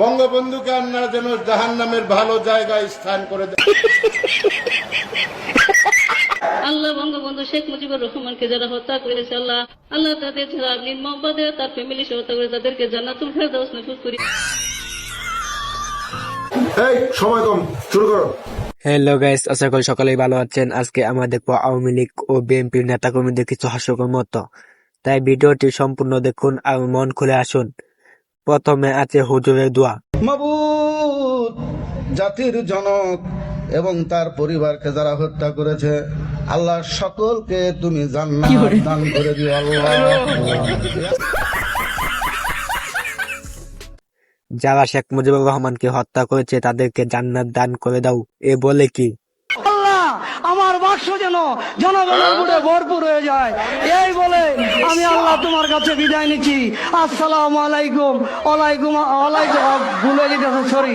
বঙ্গবন্ধুকে আপনারা যেন জাহান নামের ভালো জায়গায় স্থান করে দেন আল্লাহ বঙ্গবন্ধু শেখ মুজিবুর রহমানকে যারা হত্যা করেছে আল্লাহ আল্লাহ তাদের যারা মোহাম্মদে তার ফ্যামিলি সহ হত্যা করে তাদেরকে জান্নাতুল ফেরদাউস নসিব করি। এই সময় কম শুরু করো। হ্যালো গাইস আশা করি সকলেই ভালো আছেন। আজকে আমরা দেখব আওয়ামী লীগ ও বিএনপির নেতাকর্মীদের কিছু হাস্যকর মতো। তাই ভিডিওটি সম্পূর্ণ দেখুন আর মন খুলে আসুন। প্রথমে আছে হুজুরের দোয়া। মাবুদ জাতির জনক এবং তার পরিবারকে যারা হত্যা করেছে আল্লাহ সকলকে তুমি জান্নাত দান করে দিও আল্লাহ। যারা শেখ মুজিবুর রহমানকে হত্যা করেছে তাদেরকে জান্নাত দান করে দাও। এ বলে কি? আমার বাক্স যেন জনগণের বুড়ে ভরপুর হয়ে যায়। এই বলে আমি আল্লাহ তোমার কাছে বিদায় নিচ্ছি। আসসালামু আলাইকুম। ওয়ালাইকুম ওয়ালাইকুম ভুলে যেতেছে সরি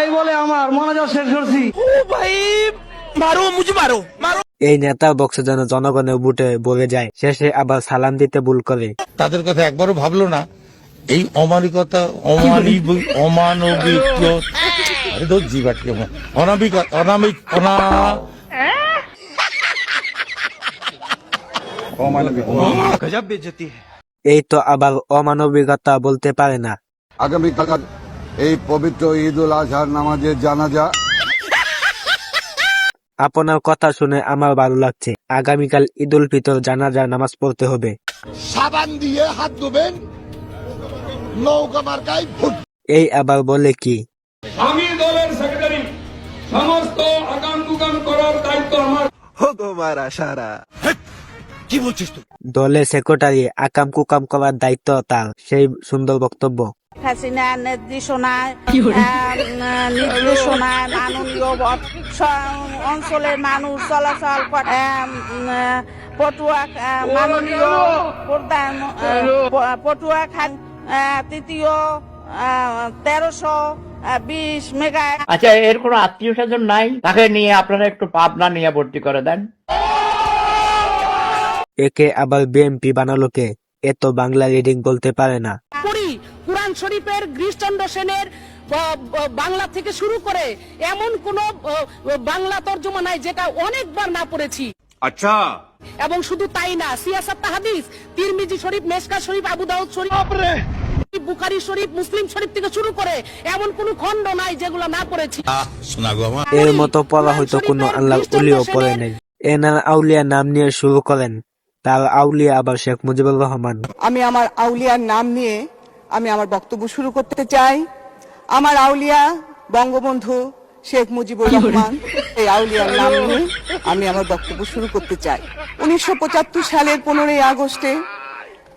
এই বলে আমার মনোযোগ শেষ করছি। এই নেতার বক্স যেন জনগণের বুটে ভরে যায় শেষে আবার সালাম দিতে ভুল করে। তাদের কথা একবারও ভাবলো না। এই অমানিকতা অমানবিক অমানবিক আরে তো জিবাটকে অনামিক অনামিক অনা এই তো আবার অমানবিকতা বলতে পারে না। আগামীকাল এই পবিত্র ঈদ উল আজহার নামাজের জানাজা। আপনার কথা শুনে আমার ভালো লাগছে। আগামীকাল ঈদ উল ফিতর জানাজার নামাজ পড়তে হবে। সাবান দিয়ে হাত ধোবেন নৌকা মার্কায় এই আবার বলে কি? আমি দলের সেক্রেটারি সমস্ত আগাম টুকাম করার দায়িত্ব আমার। দলে সেক্রেটারি আকাম কুকাম করার দায়িত্ব তার সেই সুন্দর বক্তব্য। হাসিনা নির্দেশনায় আহ, নির্দেশনায় মাননীয় অঞ্চলের মানুষ চলাচল পটুয়া মাননীয় পটুয়া খান আহ, তৃতীয় তেরোশো বিশ মেগা আচ্ছা এর কোনো আত্মীয় স্বজন নাই? তাকে নিয়ে আপনারা একটু পাবনা নিয়ে ভর্তি করে দেন। একে আবার বিএমপি বানালো কে এত বাংলা রিডিং বলতে পারে না। পড়ি কোরআন শরীফের গ্রীষ্চন্দ্র সেনের বাংলা থেকে শুরু করে এমন কোন বাংলা তর্জমা নাই যেটা অনেকবার না পড়েছি। আচ্ছা। এবং শুধু তাই না সিয়াসাত তাহাদিস তিরমিজি শরীফ মেসকা শরীফ আবু দাউদ শরীফ বুখারি শরীফ মুসলিম শরীফ থেকে শুরু করে এমন কোন খণ্ড নাই যেগুলো না পড়েছি। এর মতো পড়া হয়তো কোনো আল্লাহ উলিও পড়ে নেই। এনার আউলিয়া নাম নিয়ে শুরু করেন। তার আউলিয়া আবার শেখ মুজিবুর রহমান। আমি আমার আউলিয়ার নাম নিয়ে আমি আমার বক্তব্য শুরু করতে চাই। আমার আউলিয়া বঙ্গবন্ধু শেখ মুজিবুর রহমান এই আউলিয়ার নাম নিয়ে আমি আমার বক্তব্য শুরু করতে চাই। উনিশশো পঁচাত্তর সালের পনেরোই আগস্টে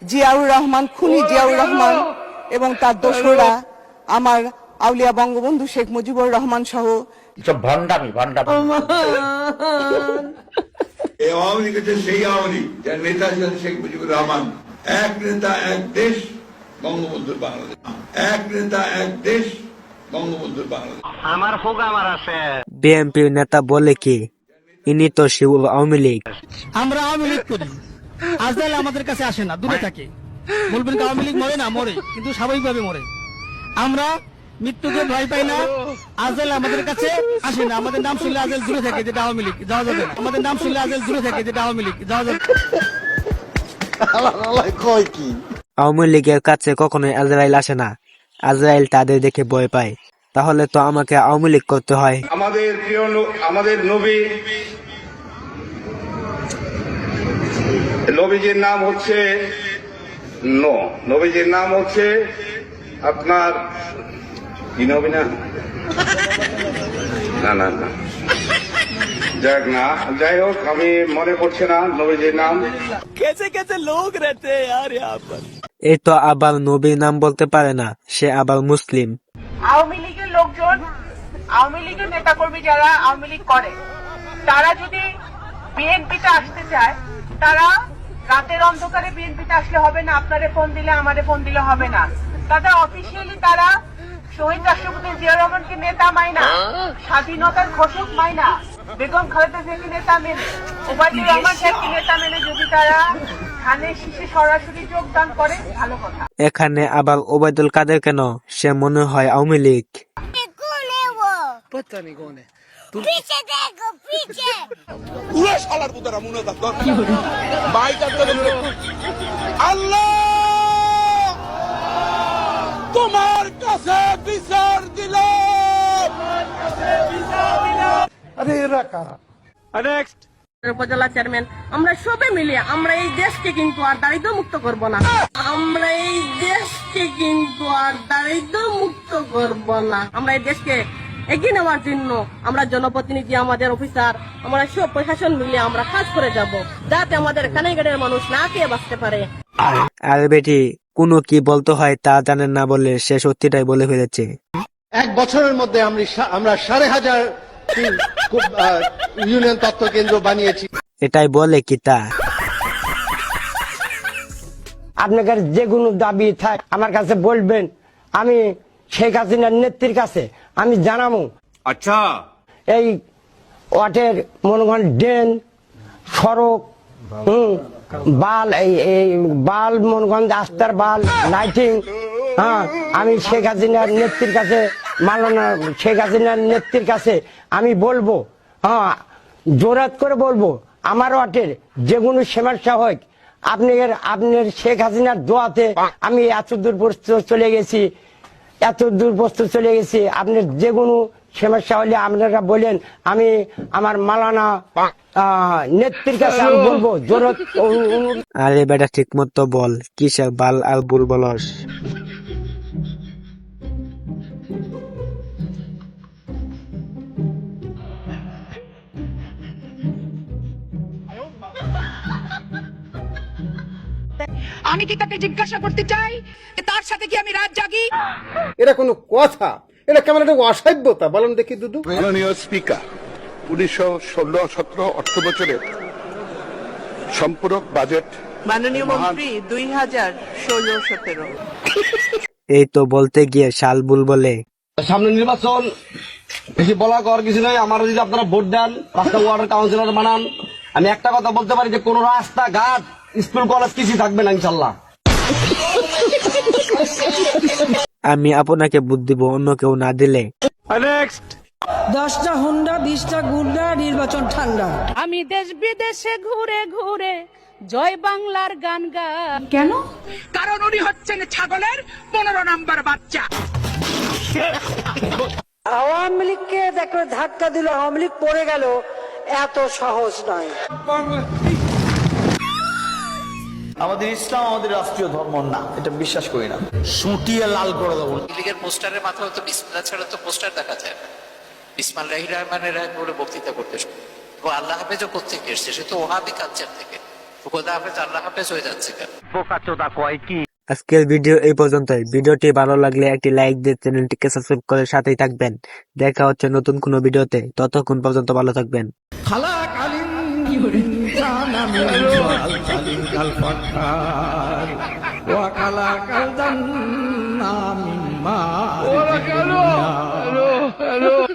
জিয়াউর রহমান খুনি জিয়াউর রহমান এবং তার দোসরা আমার আউলিয়া বঙ্গবন্ধু শেখ মুজিবুর রহমান সহ সব ভণ্ডামি ভণ্ডামি। এই আওয়ামী লীগ হচ্ছে সেই আওয়ামী লীগ যার নেতা ছিলেন শেখ মুজিবুর রহমান। এক নেতা এক দেশ বঙ্গবন্ধুর বাংলাদেশ। এক নেতা এক দেশ বঙ্গবন্ধুর বাংলাদেশ। বিএনপির নেতা বলে কি? ইনি তো শিব আওয়ামী লীগ। আমরা আওয়ামী লীগ করি। আজদাল আমাদের কাছে আসে না দূরে থাকে। বলবেন আওয়ামী লীগ মরে না মরে কিন্তু স্বাভাবিকভাবে মরে। আমরা মৃত্যুকে ভয় পাই না। আজেল আমাদের কাছে আসে না। আমাদের নাম শুনলে আজেল দূরে থাকে যেটা আওয়ামী লীগ। যাওয়া যাবে আমাদের নাম শুনলে আজেল দূরে থাকে যেটা আওয়ামী লীগ। যাওয়া যাবে কি? আওয়ামী লীগের কাছে কখনোই আজরাইল আসে না। আজরাইল তাদের দেখে ভয় পায়। তাহলে তো আমাকে আওয়ামী লীগ করতে হয়। আমাদের প্রিয় আমাদের নবী নবীজির নাম হচ্ছে নো। নবীজির নাম হচ্ছে আপনার কি নবী না না না না। যাক না যাই হোক আমি মনে করছি না নবীজির নাম। এই তো আবার নবীর নাম বলতে পারে না সে আবার মুসলিম। আওয়ামী লীগের লোকজন আওয়ামী লীগের নেতাকর্মী যারা আওয়ামী লীগ করে তারা যদি বিএনপিতে আসতে চায় তারা রাতের অন্ধকারে বিএনপিতে আসলে হবে না আপনারে ফোন দিলে আমারে ফোন দিলে হবে না। তারা অফিসিয়ালি তারা শহীদ রাষ্ট্রপতি জিয়া রহমানকে নেতা মাইনা স্বাধীনতার ঘোষক মাইনা বেগম খালেদা জিয়াকে নেতা মেনে। ওবায়দুর রহমান সাহেবকে নেতা মেনে যদি তারা ধানে শীষে সরাসরি যোগদান করে ভালো কথা। এখানে আবার ওবায়দুল কাদের কেন? সে মনে হয় আওয়ামী লীগ। তোমার কাছে বিচার দিলাম। আরে এরা কারা? উপজেলা চেয়ারম্যান আমরা সবে মিলে আমরা এই দেশকে কিন্তু আর দারিদ্র মুক্ত করব না। আমরা এই দেশকে কিন্তু আর দারিদ্র মুক্ত করব না। আমরা এই দেশকে এগিয়ে নেওয়ার জন্য আমরা জনপ্রতিনিধি আমাদের অফিসার আমরা সব প্রশাসন মিলে আমরা কাজ করে যাব। যাতে আমাদের কানাইগড়ের মানুষ না খেয়ে বাঁচতে পারে। আর বেটি কোনো কি বলতে হয় তা জানেন না বলে সে সত্যিটাই বলে ফেলেছে। এক বছরের মধ্যে আমরা আমরা সাড়ে হাজার ইউনিয়ন তত্ত্ব কেন্দ্র বানিয়েছি। এটাই বলে কি তা? আপনাদের যে কোনো দাবি থাক আমার কাছে বলবেন আমি শেখ হাসিনার নেত্রীর কাছে আমি জানাব। আচ্ছা। এই ওয়াটের মনে করেন ড্রেন সড়ক বাল, এই এই বাল, মনে যে আস্তার বাল লাইটিং হ্যাঁ আমি শেখ হাসিনার নেত্রীর কাছে মালানা শেখ হাসিনার নেত্রীর কাছে আমি বলব হ্যাঁ জোরাত করে বলব, আমার ওয়াটের যে কোনো সমস্যা হোক আপনি আপনার শেখ হাসিনার দোয়াতে আমি এত দূর চলে গেছি এত দূর চলে গেছি আপনার যে কোনো সমস্যা হলে আপনারা বলেন আমি আমার মালানা আহ, নেত্রীর কাছে আমি বলব জোরত আরে বেটা ঠিক মতো বল কিসের বাল আর বুল বলস? আমি কি তাকে জিজ্ঞাসা করতে চাই? তার সাথে কি আমি রাত জাগি? এটা কোনো কথা। এটা কেমন একটা অসভ্যতা বলেন দেখি দুদু। মাননীয় স্পিকার উনিশশো ষোলো সতেরো অর্থ বছরের সম্পূরক বাজেট মাননীয় মন্ত্রী দুই হাজার ষোলো সতেরো। এই তো বলতে গিয়ে শাল বুল বলে। সামনে নির্বাচন বেশি বলা কর কিছু নাই। আমার যদি আপনারা ভোট দেন পাঁচটা ওয়ার্ডের কাউন্সিলর বানান। আমি একটা কথা বলতে পারি যে কোন রাস্তা ঘাট স্কুল কলেজ কিছু থাকবে না ইনশাল্লাহ। আমি আপনাকে বুদ্ধ দিব অন্য কেউ না দিলে। দশটা হুন্ডা বিশটা গুন্ডা নির্বাচন ঠান্ডা। আমি দেশ বিদেশে ঘুরে ঘুরে জয় বাংলার গান গান কেন? কারণ উনি হচ্ছেন ছাগলের পনেরো নাম্বার বাচ্চা। আওয়ামী লীগকে দেখো ধাক্কা দিল আওয়ামী লীগ পড়ে গেল এত সহজ নয়। আমাদের ইসলাম আমাদের রাষ্ট্রীয় ধর্ম না এটা বিশ্বাস করি না। সুটিয়ে লাল করে দেবো। লীগের পোস্টারের মাথায় তো বিসমিল্লা ছাড়া তো পোস্টার দেখা যায় না। বিসমাল রাহি রহমানের বলে বক্তৃতা করতে ও আল্লাহ হাফেজও কোথেকে এসছে? সে তো ওহাবি কালচার থেকে। খোদা হাফেজ আল্লাহ হাফেজ হয়ে যাচ্ছে কেন? আজকের ভিডিও এই পর্যন্তই। ভিডিওটি ভালো লাগলে একটি লাইক দিয়ে চ্যানেলটিকে সাবস্ক্রাইব করে সাথেই থাকবেন। দেখা হচ্ছে নতুন কোনো ভিডিওতে। ততক্ষণ পর্যন্ত ভালো থাকবেন। খালা من الفقر وخلق الجنة من ماء الو الو الو